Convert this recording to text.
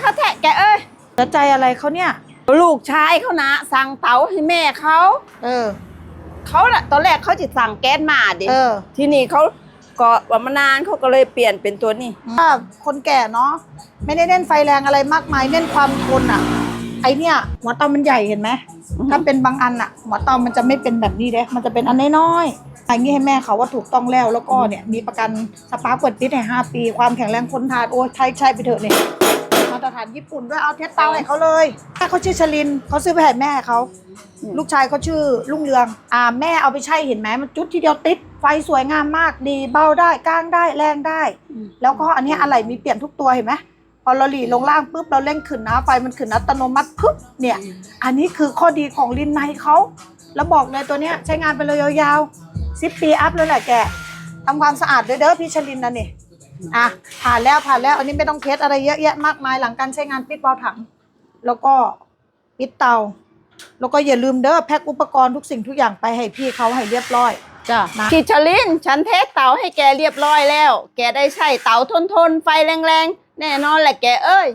เขาแทะแกเอ้ยเสียใจอะไรเขาเนี่ย ลูกชายเขานะ สั่งเตาให้แม่เขาเออเขาน่ะตอนแรกเขาจะสั่งแก๊สมาดิเออ ทีนี้เขาก็ว่ามานานเขาก็เลยเปลี่ยนเป็นตัวนี้ถ้าคนแก่เนาะไม่ได้เน้นไฟแรงอะไรมากมายเน้นความทนอะ ไอเนี่ย หัวเตามันใหญ่เห็นไหมอือฮึถ้าเป็นบางอันอะ หัวเตามันจะไม่เป็นแบบนี้เด้มันจะเป็นอันน้อยๆอันนี้ให้แม่เขาว่าถูกต้องแล้วแล้วก็เนี่ยมีประกันสปาร์กเปิดปิดให้ห้าปี ความแข็งแรงทนทานโอ้ยใช่ใช่ไปเถอะเนี่ย มาตรฐานญี่ปุ่นด้วยเอาเทสเตาให้เขาเลยแม่เขาชื่อชลินเขาซื้อไปให้แม่เขาลูกชายเขาชื่อลุงเรืองอ่าแม่เอาไปใช้เห็นไหมมันจุดทีเดียวติดไฟสวยงามมากดีเบาได้ก้างได้แรงได้ แล้วก็อันนี้อะไรมีเปลี่ยนทุกตัวเห็นไหมพอเราหลีลงล่างปุ๊บเราเร่งขึ้นนะไฟมันขึ้นอัตโนมัติปุ๊บเนี่ย อันนี้คือข้อดีของลินไนเขาแล้วบอกเลยตัวเนี้ยใช้งานไปเลยยาวๆสิบปีอัพเลยแหละแกทำความสะอาดด้วยเด้อพี่ชลินนะนี่ อะผ่านแล้วผ่านแล้วอันนี้ไม่ต้องเทสอะไรเยอะแยะมากมายหลังการใช้งานปิดเบาถัง แล้วก็ปิดเตา แล้วก็อย่าลืมเด้อแพ็คอุปกรณ์ทุกสิ่งทุกอย่างไปให้พี่เขาให้เรียบร้อย จ้ะนะกิชลิน ฉันเทสเตาให้แกเรียบร้อยแล้ว แกได้ใช้เตาทนทนๆไฟแรงๆ แน่นอนแหละแกเอ้ย